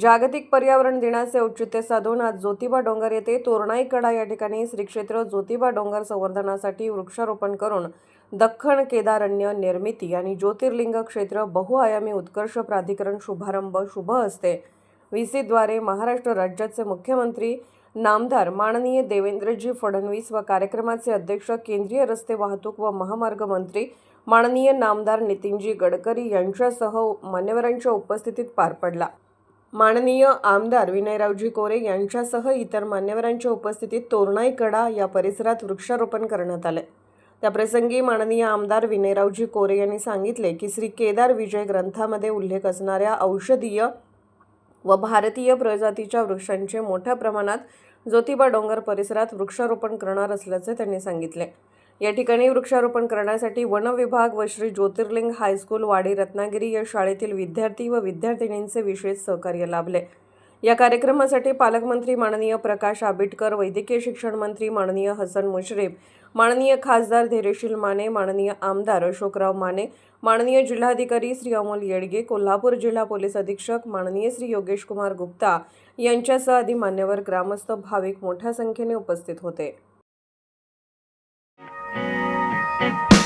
जागतिक पर्यावरण दिनाचे औचित्य साधून आज ज्योतिबा डोंगर येथे तोरणाई कडा या ठिकाणी श्री क्षेत्र ज्योतिबा डोंगर संवर्धनासाठी वृक्षारोपण करून दख्खन केदारण्य निर्मिती आणि ज्योतिर्लिंग क्षेत्र बहुआयामी उत्कर्ष प्राधिकरण शुभारंभ शुभ हस्ते. व्हीसीद्वारे महाराष्ट्र राज्याचे मुख्यमंत्री नामदार माननीय देवेंद्रजी फडणवीस व कार्यक्रमाचे अध्यक्ष केंद्रीय रस्ते वाहतूक व महामार्ग मंत्री माननीय नामदार नितीनजी गडकरी यांच्यासह मान्यवरांच्या उपस्थितीत पार पडला. माननीय आमदार विनयरावजी कोरे यांच्यासह इतर मान्यवरांच्या उपस्थितीत तोरणाई कडा या परिसरात वृक्षारोपण करण्यात आले. त्याप्रसंगी माननीय आमदार विनयरावजी कोरे यांनी सांगितले की श्री केदार विजय ग्रंथामध्ये उल्लेख असणाऱ्या औषधीय व भारतीय प्रजातीच्या वृक्षांचे मोठ्या प्रमाणात ज्योतिबा डोंगर परिसरात वृक्षारोपण करणार असल्याचे त्यांनी सांगितले. या ठिकाणी वृक्षारोपण करण्यासाठी वन विभाग व श्री ज्योतिर्लिंग हायस्कूल वाडी रत्नागिरी या शाळेतील विद्यार्थी व विद्यार्थिनींचे विशेष सहकार्य लाभले. या कार्यक्रमासाठी पालकमंत्री माननीय प्रकाश आंबेडकर वैद्यकीय शिक्षण मंत्री माननीय हसन मुश्रीफ माननीय खासदार धैर्यशील माने माननीय आमदार अशोकराव माने माननीय जिल्हाधिकारी श्री अमोल येडगे कोल्हापूर जिल्हा पोलीस अधीक्षक माननीय श्री योगेश कुमार गुप्ता यांच्यासह आदी मान्यवर ग्रामस्थ भाविक मोठ्या संख्येने उपस्थित होते. Thank you.